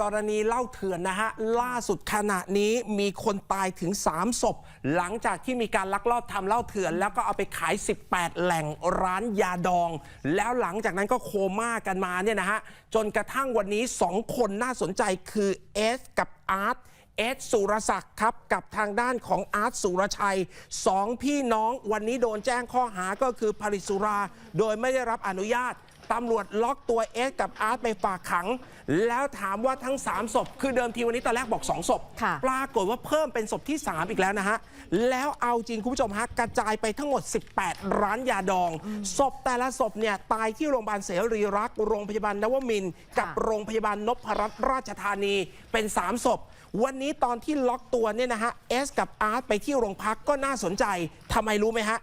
กรณีเหล่าเถื่อนนะฮะ ล่าสุดขณะนี้มีคนตายถึง 3 ศพ หลังจากที่มีการลักลอบทำเหล้าเถื่อน แล้วก็เอาไปขาย 18 แหล่งร้านยาดอง แล้วหลังจากนั้นก็โคม่ากันมาเนี่ยนะฮะ จนกระทั่งวันนี้ 2 คนน่าสนใจคือเอสกับอาร์ตเอสสุรศักดิ์ครับ กับทางด้านของอาร์ตสุรชัยสองพี่น้องวันนี้โดนแจ้งข้อหาก็คือผลิตสุรา โดยไม่ได้รับอนุญาต ตำรวจล็อกตัวเอสกับอาร์ตไปฝากขัง แล้วถามว่าทั้ง 3 ศพ คือเดิมทีวันนี้ตอนแรกบอก 2 ศพ ค่ะ ปรากฏว่าเพิ่มเป็นศพที่ 3 อีกแล้วนะฮะ แล้วเอาจริงคุณผู้ชมฮะกระจายไปทั้งหมด 18 ร้านยาดอง ศพแต่ละศพเนี่ยตายที่โรงพยาบาลเสรีรักษ์โรงพยาบาลนวมินทร์กับค่ะโรงพยาบาลนพรัตน์ราชธานีเป็น 3 ศพ วันนี้ตอนที่ล็อกตัวเนี่ยนะฮะเอสกับอาร์ตไปที่โรงพักก็น่าสนใจทำไมรู้ไหมฮะ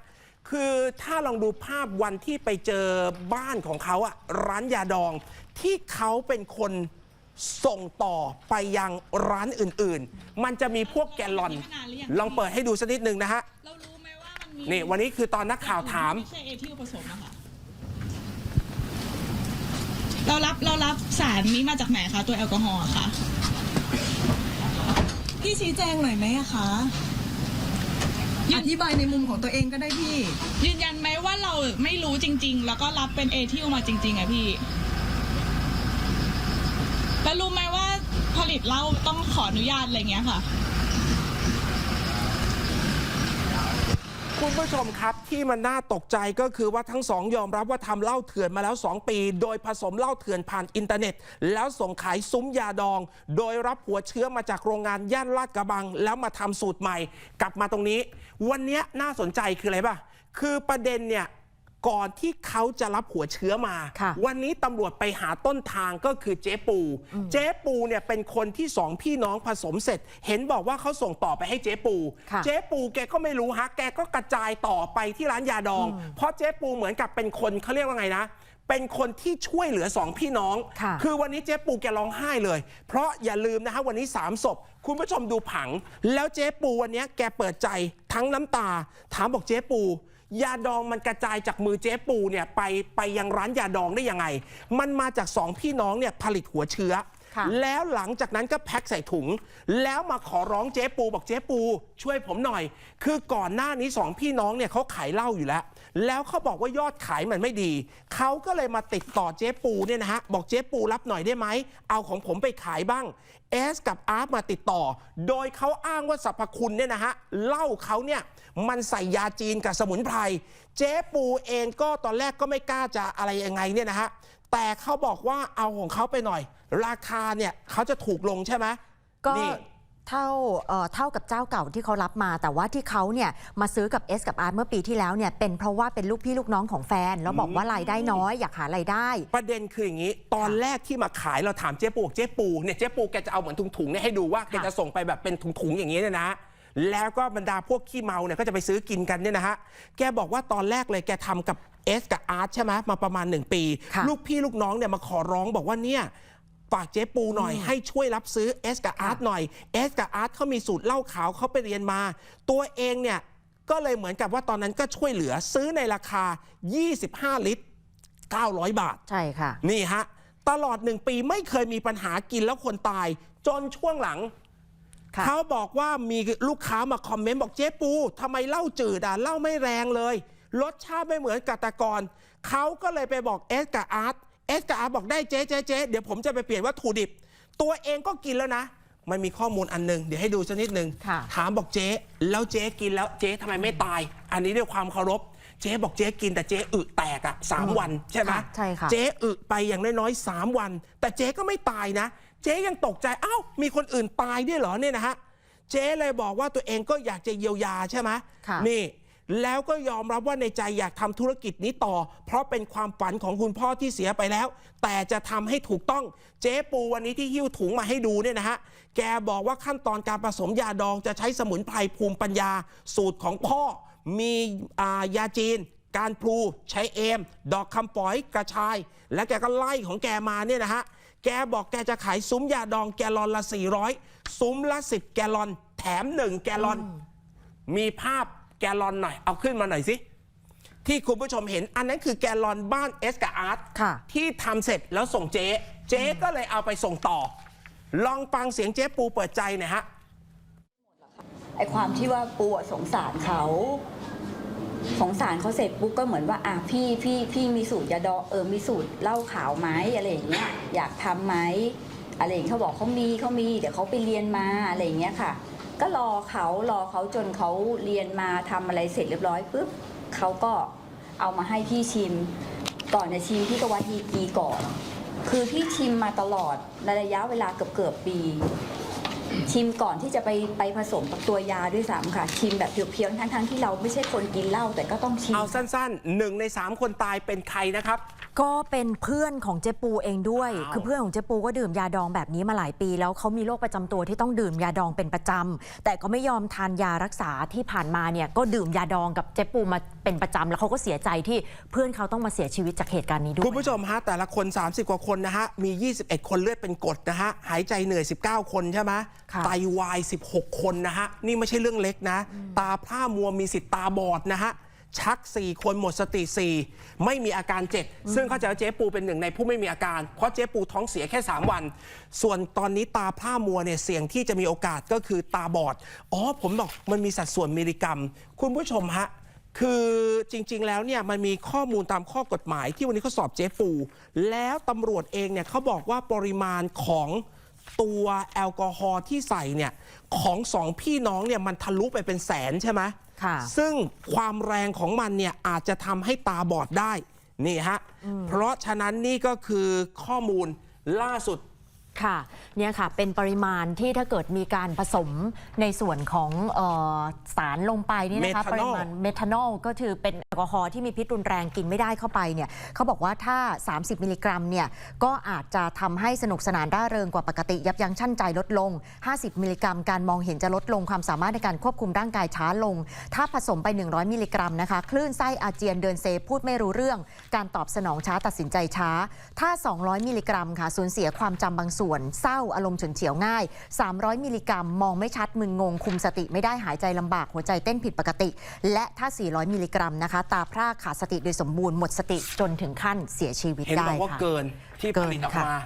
คือถ้าลองดูภาพวันที่ไปเจอบ้านของเขาอะร้านยาดอง ที่เขาเป็นคนส่งต่อไปยังร้านอื่นๆ มันจะมีพวกแกลลอน ลองเปิดให้ดูสักนิดหนึ่งนะฮะ เรารู้ไหมว่ามันมีนี่วันนี้คือตอนนักข่าวถามไม่ใช่เอทิลผสมอะค่ะ เรารับเรารับสารนี้มาจากไหนคะ ตัวแอลกอฮอล์อะค่ะ พี่ชี้แจงหน่อยไหมอะคะ อธิบายในมุมของตัวเองก็ได้พี่ ยืนยันไหมว่าเราไม่รู้จริง ๆ แล้วก็รับเป็นเอทิลมาจริง ๆอะพี่แล้วรู้ไหมว่าผลิตเหล้าต้องขออนุญาตอะไรเงี้ยค่ะ คุณผู้ชมครับที่มันน่าตกใจก็คือว่าทั้งสองยอมรับว่าทำเหล้าเถื่อนมาแล้ว 2 ปี โดยผสมเหล้าเถื่อนผ่านอินเทอร์เน็ต แล้วส่งขายซุ้มยาดอง โดยรับหัวเชื้อมาจากโรงงานย่านลาดกระบัง แล้วมาทำสูตรใหม่ กลับมาตรงนี้ วันนี้น่าสนใจคืออะไรป่ะ คือประเด็นเนี่ย ก่อนที่เขาจะรับหัวเชื้อมาค่ะวันนี้ตำรวจไปหาต้นทางก็คือเจ๊ปู เจ๊ปูเนี่ยเป็นคนที่สองพี่น้องผสมเสร็จ เห็นบอกว่าเขาส่งต่อไปให้เจ๊ปูค่ะเจ๊ปูแกก็ไม่รู้ฮะ แกก็กระจายต่อไปที่ร้านยาดอง เพราะเจ๊ปูเหมือนกับเป็นคนเขาเรียกว่าไงนะเป็นคนที่ช่วยเหลือสองพี่น้องค่ะอวันนี้เจ๊ปูแกร้องไห้เลย เพราะอย่าลืมนะฮะวันนี้สามศพ คุณผู้ชมดูผัง แล้วเจ๊ปูวันนี้แกเปิดใจทั้งน้ำตา ถามบอกเจ๊ปู ยาดองมันกระจายจากมือเจ๊ปูเนี่ยไปไปยังร้านยาดองได้ยังไง มันมาจากสองพี่น้องเนี่ยผลิตหัวเชื้อ แล้วหลังจากนั้นก็แพ็คใส่ถุง แล้วมาขอร้องเจ๊ปูบอกเจ๊ปู ช่วยผมหน่อย คือก่อนหน้านี้สองพี่น้องเนี่ยเขาขายเหล้าอยู่แล้ว แล้วเขาบอกว่ายอดขายมันไม่ดี เขาก็เลยมาติดต่อเจ๊ปูเนี่ยนะฮะบอกเจ๊ปูรับหน่อยได้ไหมเอาของผมไปขายบ้างเอสกับอาร์ตมาติดต่อ โดยเขาอ้างว่าสรรพคุณเนี่ยนะฮะเหล้าเขาเนี่ยมันใส่ยาจีนกับสมุนไพร เจ๊ปูเองก็ตอนแรกก็ไม่กล้าจะอะไรยังไงเนี่ยนะฮะ แต่เขาบอกว่าเอาของเขาไปหน่อย ราคาเนี่ยเขาจะถูกลงใช่ไหมก็นี่ เท่าเอ่อเท่ากับเจ้าเก่าที่เขารับมา แต่ว่าที่เขาเนี่ยมาซื้อกับเอสกับอาร์ตเมื่อปีที่แล้วเนี่ยเป็นเพราะว่าเป็นลูกพี่ลูกน้องของแฟน แล้วบอกว่ารายได้น้อยอยากหารายได้ ประเด็นคืออย่างนี้ ตอนแรกที่มาขายเราถามเจ๊ปูบอกเจ๊ปูเนี่ยเจ๊ปูแกจะเอาเหมือนถุงๆเนี่ยให้ดูว่าแกจะส่งไปแบบเป็นถุงๆอย่างนี้เนี่ยนะ แล้วก็บรรดาพวกขี้เมาเนี่ยก็จะไปซื้อกินกันเนี่ยนะฮะแกบอกว่าตอนแรกเลยแกทำกับ เอสกับอาร์ตใช่ไหมมาประมาณ 1 ปี ค่ะลูกพี่ลูกน้องเนี่ยมาขอร้องบอกว่าเนี่ยฝากเจ๊ปูหน่อยให้ช่วยรับซื้อเอสกับอาร์ตหน่อยเอสกับอาร์ตเขามีสูตรเหล้าขาวเขาไปเรียนมา ตัวเองเนี่ยก็เลยเหมือนกับว่าตอนนั้นก็ช่วยเหลือซื้อในราคา 25 ลิตร 900 บาท ใช่ค่ะ นี่ฮะ ตลอดหนึ่งปีไม่เคยมีปัญหากินแล้วคนตาย จนช่วงหลัง ค่ะ เขาบอกว่ามีลูกค้ามาคอมเมนต์บอกเจ๊ปูทำไมเหล้าจืดอะเหล้าไม่แรงเลย รสชาติไม่เหมือนกับแตะกอนเขาก็เลยไปบอกเอสกับอาร์ตเอสกับอาร์ตบอกได้เจ๊เจ๊เจ๊เดี๋ยวผมจะไปเปลี่ยนวัตถุดิบ ตัวเองก็กินแล้วนะ มันมีข้อมูลอันหนึง เดี๋ยวให้ดูสักนิดหนึ่งค่ะ ถามบอกเจ๊แล้วเจ๊กินแล้วเจ๊ทำไมไม่ตาย อันนี้ด้วยความเคารพ เจ๊บอกเจ๊กินแต่เจ๊อึแตกอะสามวันใช่ไหมค่ะใช่ค่ะ เจ๊อึไปอย่างน้อยๆ3วัน แต่เจ๊ก็ไม่ตายนะ เจ๊ยังตกใจเอ้ามีคนอื่นตายด้วยเหรอเนี่ยนะฮะ เจ๊เลยบอกว่าตัวเองก็อยากจะเยียวยาใช่ไหมค่ะ นี่ แล้วก็ยอมรับว่าในใจอยากทำธุรกิจนี้ต่อ เพราะเป็นความฝันของคุณพ่อที่เสียไปแล้ว แต่จะทำให้ถูกต้องเจ๊ปูวันนี้ที่หิ้วถุงมาให้ดูเนี่ยนะฮะแกบอกว่าขั้นตอนการผสมยาดองจะใช้สมุนไพรภูมิปัญญา สูตรของพ่อมีอ่ายาจีนการพลูใช้เอม ดอกคำปอยกระชาย และแกก็ไล่ของแกมาเนี่ยนะฮะ แกบอกแกจะขายซุ้มยาดองแกลลอนละ 400 ซุ้มละ 10 แกลลอน แถม 1 แกลลอน มีภาพ แกลลอนหน่อย เอาขึ้นมาหน่อยสิ ที่คุณผู้ชมเห็นอันนั้นคือแกลลอนบ้านเอสกับอาร์ตค่ะที่ทำเสร็จแล้วส่งเจ๊ เจ๊ก็เลยเอาไปส่งต่อ ลองฟังเสียงเจ๊ปูเปิดใจหน่อยฮะ ไอความที่ว่าปูอะสงสารเขาสงสารเขาเสร็จปุ๊บก็เหมือนว่าอะพี่พี่พี่มีสูตรยาดองเออมีสูตรเหล้าขาวไหมอะไรอย่างเงี้ยอยากทำไหมอะไรอย่างเงี้ยเขาบอกเขามีเขามีเดี๋ยวเขาไปเรียนมาอะไรอย่างเงี้ยค่ะ ก็รอเขารอเขาจนเขาเรียนมาทำอะไรเสร็จเรียบร้อยปุ๊บเขาก็เอามาให้พี่ชิม ก่อนจะชิมพี่ก็วัดดีกรีก่อน คือพี่ชิมมาตลอดในระยะเวลาเกือบเกือบปี ชิมก่อนที่จะไปไปผสมกับตัวยาด้วยซ้ำค่ะ ชิมแบบเพียวๆทั้งๆที่เราไม่ใช่คนกินเหล้าแต่ก็ต้องชิม เอาสั้นๆหนึ่งในสามคนตายเป็นใครนะครับ ก็เป็นเพื่อนของเจ๊ปูเองด้วยอ้าวคือเพื่อนของเจ๊ปูก็ดื่มยาดองแบบนี้มาหลายปี แล้วเขามีโรคประจำตัวที่ต้องดื่มยาดองเป็นประจำแต่ก็ไม่ยอมทานยารักษาที่ผ่านมาเนี่ยก็ดื่มยาดองกับเจ๊ปูมาเป็นประจำแล้วเขาก็เสียใจที่เพื่อนเขาต้องมาเสียชีวิตจากเหตุการณ์นี้ด้วยคุณผู้ชมฮะแต่ละคน 30 กว่าคนนะฮะมี 21 คนเลือดเป็นกรดนะฮะหายใจเหนื่อย 19 คนใช่ไหมค่ะไตวาย 16 คนนะฮะนี่ไม่ใช่เรื่องเล็กนะ ตาพร่ามัวมีสิทธิ์ตาบอดนะฮะ ชัก 4 คนหมดสติ 4 ไม่มีอาการ7ซึ่งเข้าใจว่าเจ๊ปูเป็นหนึ่งในผู้ไม่มีอาการ เพราะเจ๊ปูท้องเสียแค่ 3 วัน ส่วนตอนนี้ตาพร่ามัวเนี่ยเสี่ยงที่จะมีโอกาสก็คือตาบอด อ๋อ ผมบอกมันมีสัดส่วนมิลลิกรัม คุณผู้ชมฮะคือจริง ๆ แล้วเนี่ยมันมีข้อมูลตามข้อกฎหมายที่วันนี้เขาสอบเจ๊ปู แล้วตำรวจเองเนี่ยเขาบอกว่าปริมาณของ ตัวแอลกอฮอล์ที่ใส่เนี่ยของสองพี่น้องเนี่ยมันทะลุไปเป็นแสนใช่ไหมค่ะ ซึ่งความแรงของมันเนี่ยอาจจะทำให้ตาบอดได้ นี่ฮะ เพราะฉะนั้นนี่ก็คือข้อมูลล่าสุด ค่ะเนี่ยค่ะเป็นปริมาณที่ถ้าเกิดมีการผสมในส่วนของเออสารลงไปนี่นะคะเมทานอลปริมาณเมทานอลก็คือเป็นแอลกอฮอล์ที่มีพิษรุนแรงกินไม่ได้เข้าไปเนี่ยเขาบอกว่าถ้า 30 มิลลิกรัมเนี่ยก็อาจจะทำให้สนุกสนานร่าเริงกว่าปกติ ยับยั้งชั่นใจลดลง 50 มิลลิกรัม การมองเห็นจะลดลงความสามารถในการควบคุมร่างกายช้าลง ถ้าผสมไป 100 มิลลิกรัมนะคะคลื่นไส้อาเจียนเดินเซพูดไม่รู้เรื่อง การตอบสนองช้าตัดสินใจช้า ถ้า 200 มิลลิกรัมค่ะสูญเสียความจำบางส่วนเศร้าอารมณ์ฉุนเฉียวง่าย 300 มิลลิกรัม มองไม่ชัดมึนงง คุมสติไม่ได้หายใจลำบากหัวใจเต้นผิดปกติ และถ้า 400 มิลลิกรัมนะคะ ตาพร่าขาดสติโดยสมบูรณ์หมดสติจนถึงขั้นเสียชีวิตเห็นได้บอกว่าค่ะ เกินที่ผลิตออกเกินค่ะมา